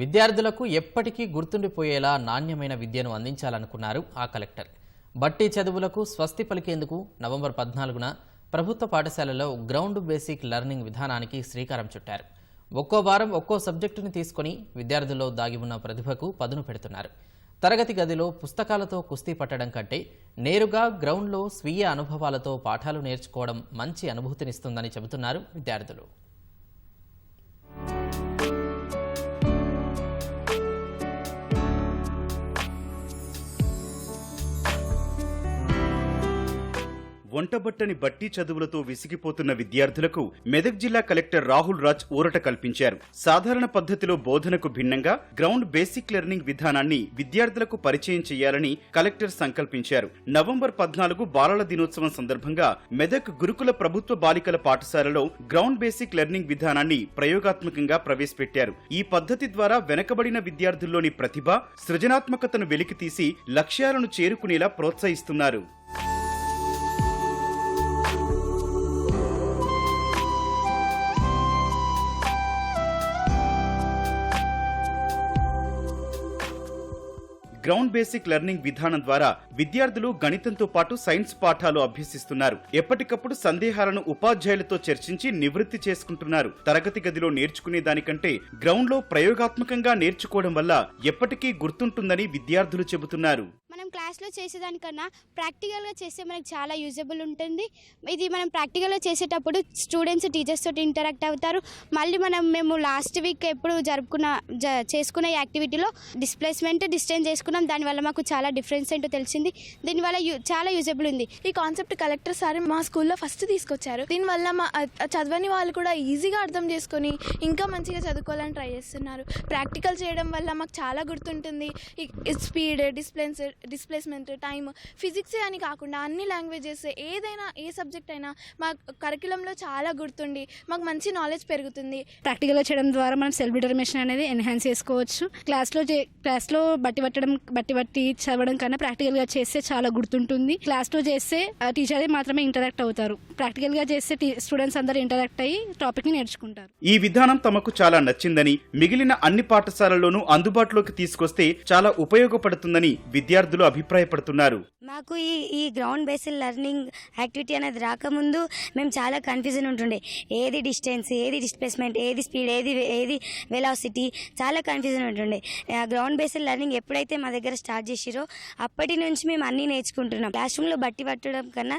విద్యార్థులకు ఎప్పటికీ గుర్తుండిపోయేలా నాణ్యమైన విద్యను అందించాలనుకున్నారు ఆ కలెక్టర్. బట్టి చదువులకు స్వస్తి పలికేందుకు నవంబర్ పద్నాలుగున ప్రభుత్వ పాఠశాలలో గ్రౌండ్ బేసిక్ లెర్నింగ్ విధానానికి శ్రీకారం చుట్టారు. ఒక్కో వారం ఒక్కో సబ్జెక్టుని తీసుకొని విద్యార్థుల్లో దాగి ఉన్న ప్రతిభకు పదును పెడుతున్నారు. తరగతి గదిలో పుస్తకాలతో కుస్తీ పట్టడం కంటే నేరుగా గ్రౌండ్లో స్వీయ అనుభవాలతో పాఠాలు నేర్చుకోవడం మంచి అనుభూతినిస్తుందని చెబుతున్నారు విద్యార్థులు. వంటబట్టని బట్టి చదువులతో విసిగిపోతున్న విద్యార్థులకు మెదక్ జిల్లా కలెక్టర్ రాహుల్ రాజ్ ఊరట కల్పించారు. సాధారణ పద్ధతిలో బోధనకు భిన్నంగా గ్రౌండ్ బేసిక్ లెర్నింగ్ విధానాన్ని విద్యార్థులకు పరిచయం చేయాలని కలెక్టర్ సంకల్పించారు. నవంబర్ పద్నాలుగు బాలల దినోత్సవం సందర్భంగా మెదక్ గురుకుల ప్రభుత్వ బాలికల పాఠశాలలో గ్రౌండ్ బేసిక్ లెర్నింగ్ విధానాన్ని ప్రయోగాత్మకంగా ప్రవేశపెట్టారు. ఈ పద్ధతి ద్వారా వెనకబడిన విద్యార్థుల్లోని ప్రతిభ సృజనాత్మకతను వెలికితీసి లక్ష్యాలను చేరుకునేలా ప్రోత్సహిస్తున్నారు. గ్రౌండ్ బేసిక్ లెర్నింగ్ విధానం ద్వారా విద్యార్థులు గణితంతో పాటు సైన్స్ పాఠాలు అభ్యసిస్తున్నారు. ఎప్పటికప్పుడు సందేహాలను ఉపాధ్యాయులతో చర్చించి నివృత్తి చేసుకుంటున్నారు. తరగతి గదిలో నేర్చుకునే దానికంటే గ్రౌండ్లో ప్రయోగాత్మకంగా నేర్చుకోవడం వల్ల ఎప్పటికీ గుర్తుంటుందని విద్యార్థులు చెబుతున్నారు. మనం క్లాస్లో చేసేదానికన్నా ప్రాక్టికల్గా చేస్తే మనకు చాలా యూజబుల్ ఉంటుంది. ఇది మనం ప్రాక్టికల్గా చేసేటప్పుడు స్టూడెంట్స్ టీచర్స్ తోటి ఇంటరాక్ట్ అవుతారు. మళ్ళీ మనం మేము లాస్ట్ వీక్ ఎప్పుడు జరుపుకున్న జ చేసుకున్న యాక్టివిటీలో డిస్ప్లేస్మెంట్ డిస్టెన్స్ చేసుకున్నాం. దానివల్ల మాకు చాలా డిఫరెన్స్ ఏంటో తెలిసింది. దీనివల్ల యూ చాలా యూజబుల్ ఉంది. ఈ కాన్సెప్ట్ కలెక్టర్ సార్ మా స్కూల్లో ఫస్ట్ తీసుకొచ్చారు. దీనివల్ల మా చదవని వాళ్ళు కూడా ఈజీగా అర్థం చేసుకొని ఇంకా మంచిగా చదువుకోవాలని ట్రై చేస్తున్నారు. ప్రాక్టికల్ చేయడం వల్ల మాకు చాలా గుర్తుంటుంది. స్పీడ్ డిస్ప్లేన్స్ డిస్ప్లేస్మెంట్ టైం ఫిజిక్స్ అని కాకుండా అన్ని లాంగ్వేజెస్ ఏదైనా ఏ సబ్జెక్ట్ అయినా మా కరికులంలో చాలా గుర్తుండి మాకు మంచి నాలెడ్జ్ పెరుగుతుంది. ప్రాక్టికల్గా చేయడం ద్వారా మనం సెల్ఫ్ డిటర్మినేషన్ అనేది ఎన్హాన్స్ చేసుకోవచ్చు. క్లాస్లో చే క్లాస్లో బట్టి పట్టడం బట్టి బట్టి చదవడం కన్నా ప్రాక్టికల్గా చేస్తే చాలా గుర్తుంటుంది. క్లాస్లో చేస్తే టీచర్ మాత్రమే ఇంటరాక్ట్ అవుతారు. ప్రాక్టికల్గా చేస్తే స్టూడెంట్స్ అందరూ ఇంటరాక్ట్ అయ్యి టాపిక్ని నేర్చుకుంటారు. ఈ విధానం తమకు చాలా నచ్చిందని మిగిలిన అన్ని పాఠశాలల్లోనూ అందుబాటులోకి తీసుకొస్తే చాలా ఉపయోగపడుతుందని విద్యార్థులు అభిప్రాయపడుతున్నారు. మాకు ఈ ఈ గ్రౌండ్ బేస్డ్ లెర్నింగ్ యాక్టివిటీ అనేది రాకముందు మేము చాలా కన్ఫ్యూజన్ ఉంటుండే. ఏది డిస్టెన్స్ ఏది డిస్ప్లేస్మెంట్ ఏది స్పీడ్ ఏది ఏది వెలాసిటీ చాలా కన్ఫ్యూజన్ ఉంటుండే. గ్రౌండ్ బేస్డ్ లెర్నింగ్ ఎప్పుడైతే మా దగ్గర స్టార్ట్ చేసిరో అప్పటి నుంచి మేము అన్నీ నేర్చుకుంటున్నాం. క్లాస్ రూమ్లో బట్టి పట్టడం కన్నా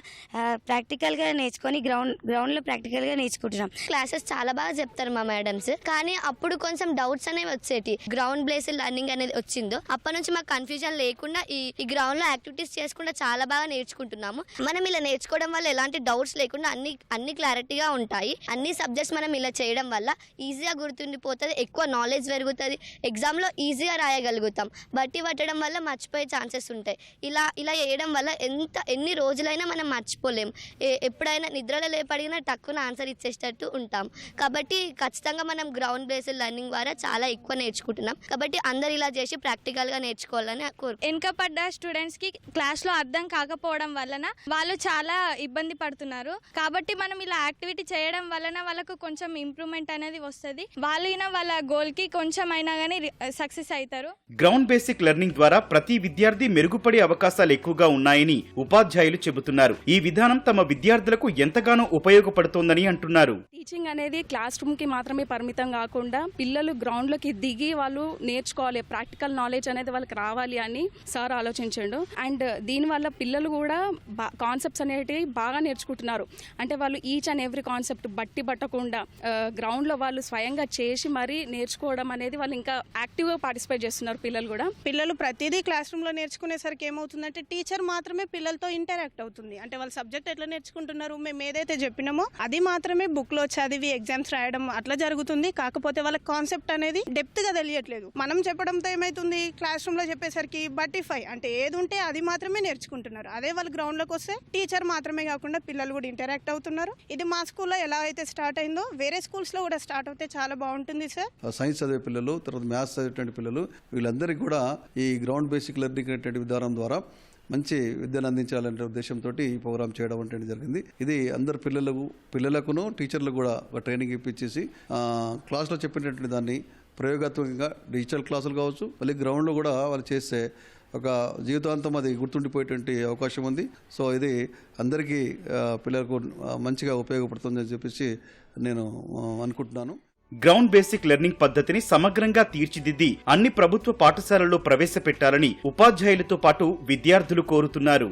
ప్రాక్టికల్గా నేర్చుకొని గ్రౌండ్ గ్రౌండ్లో ప్రాక్టికల్గా నేర్చుకుంటున్నాం. క్లాసెస్ చాలా బాగా చెప్తారు మా మేడమ్స్ కానీ అప్పుడు కొంచెం డౌట్స్ అనేవి వచ్చేటి గ్రౌండ్ బేస్డ్ లెర్నింగ్ అనేది వచ్చిందో అప్పటి నుంచి మాకు కన్ఫ్యూజన్ లేకుండా ఈ ఈ గ్రౌండ్లో యాక్టివిటీస్ చేసుకుంటే చాలా బాగా నేర్చుకుంటున్నాము. మనం ఇలా నేర్చుకోవడం వల్ల ఎలాంటి డౌట్స్ లేకుండా అన్ని అన్ని క్లారిటీగా ఉంటాయి. అన్ని సబ్జెక్ట్స్ మనం ఇలా చేయడం వల్ల ఈజీగా గుర్తుండిపోతుంది ఎక్కువ నాలెడ్జ్ పెరుగుతుంది. ఎగ్జామ్లో ఈజీగా రాయగలుగుతాం. బట్టి పట్టడం వల్ల మర్చిపోయే ఛాన్సెస్ ఉంటాయి. ఇలా ఇలా చేయడం వల్ల ఎంత ఎన్ని రోజులైనా మనం మర్చిపోలేం. ఏ- ఎప్పుడైనా నిద్రలో లేపడిగినా టక్కున ఆన్సర్ ఇచ్చేటట్టు ఉంటాం. కాబట్టి ఖచ్చితంగా మనం గ్రౌండ్ బేస్డ్ లెర్నింగ్ ద్వారా చాలా ఎక్కువ నేర్చుకుంటున్నాం. కాబట్టి అందరు ఇలా చేసి ప్రాక్టికల్గా నేర్చుకోవాలని కోరు వెనుకపడ్డ స్టూడెంట్స్కి క్లాస్లో అర్థం కాకపోవడం వలన వాళ్ళు చాలా ఇబ్బంది పడుతున్నారు. కాబట్టి మనం ఇలా యాక్టివిటీ చేయడం వలన వాళ్ళకు కొంచెం ఇంప్రూవ్మెంట్ అనేది వస్తుంది. వాళ్ళు అయినా వాళ్ళ గోల్కి కొంచెం అయినా కానీ సక్సెస్ అవుతారు గ్రౌండ్ బేసిక్ లెర్నింగ్ ద్వారా ప్రతి విద్యార్థి మెరుగుపడే అవకాశాలు ఎక్కువగా ఉన్నాయని ఉపాధ్యాయులు చెబుతున్నారు. ఈ విధానం తమ విద్యార్థులకు ఎంతగానో ఉపయోగపడుతోందని అంటున్నారు. టీచింగ్ అనేది క్లాస్ రూమ్కి మాత్రమే పరిమితం కాకుండా పిల్లలు గ్రౌండ్లోకి దిగి వాళ్ళు నేర్చుకోవాలి. ప్రాక్టికల్ నాలెడ్జ్ అనేది వాళ్ళకి రావాలి అని సార్ ఆలోచించండు. అండ్ దీనివల్ల పిల్లలు కూడా కాన్సెప్ట్స్ అనేటివి బాగా నేర్చుకుంటున్నారు. అంటే వాళ్ళు ఈచ్ అండ్ ఎవ్రీ కాన్సెప్ట్ బట్టి పట్టకుండా గ్రౌండ్లో వాళ్ళు స్వయంగా చేసి మరీ నేర్చుకోవడం అనేది వాళ్ళు ఇంకా యాక్టివ్గా పార్టిసిపేట్ చేస్తున్నారు పిల్లలు కూడా. పిల్లలు ప్రతిదీ క్లాస్ రూమ్లో నేర్చుకునేసరికి ఏమవుతుందంటే టీచర్ మాత్రమే పిల్లలతో ఇంటరాక్ట్ అవుతుంది. అంటే వాళ్ళ సబ్జెక్ట్ ఎట్లా నేర్చుకుంటున్నారు మేము ఏదైతే చెప్పినామో అది మాత్రమే బుక్లో చదివి ఎగ్జామ్స్ రాయడం అట్లా జరుగుతుంది. కాకపోతే వాళ్ళ కాన్సెప్ట్ అనేది డెప్త్గా తెలియట్లేదు. మనం చెప్పడంతో ఏమవుతుంది క్లాస్ రూమ్లో చెప్పేసరికి బట్టిఫై అంటే ఏది ఉంటే అది మాత్రమే నేర్చుకుంటున్నారు. అదే వాళ్ళు గ్రౌండ్లోకి వస్తే టీచర్ మాత్రమే కాకుండా పిల్లలు కూడా ఇంటరాక్ట్ అవుతున్నారు. ఇది మా స్కూల్లో ఎలా అయితే స్టార్ట్ అయిందో వేరే స్కూల్స్లో కూడా స్టార్ట్ అవుతే చాలా బాగుంటుంది సార్ సైన్స్ చదివే పిల్లలు తర్వాత మ్యాథ్స్ చదివేటువంటి పిల్లలు వీళ్ళందరికీ కూడా ఈ గ్రౌండ్ బేసిక్ లెర్నింగ్ అనేటువంటి విధానం ద్వారా మంచి విద్యను అందించాలనే ఉద్దేశంతో ఈ ప్రోగ్రామ్ చేయడం అంటే జరిగింది. ఇది అందరు పిల్లలకు పిల్లలకును టీచర్లకు కూడా ఒక ట్రైనింగ్ ఇప్పించేసి క్లాస్లో చెప్పినటువంటి దాన్ని ప్రయోగాత్మకంగా డిజిటల్ క్లాసులు కావచ్చు మళ్ళీ గ్రౌండ్లో కూడా వాళ్ళు చేస్తే ఒక జీవితాంతం అది గుర్తుండిపోయేటువంటి అవకాశం ఉంది. సో ఇది అందరికీ పిల్లలకు మంచిగా ఉపయోగపడుతుందని చెప్పేసి నేను అనుకుంటున్నాను. గ్రౌండ్ బేసిక్ లెర్నింగ్ పద్ధతిని సమగ్రంగా తీర్చిదిద్ది అన్ని ప్రభుత్వ పాఠశాలల్లో ప్రవేశపెట్టాలని ఉపాధ్యాయులతో పాటు విద్యార్థులు కోరుతున్నారు.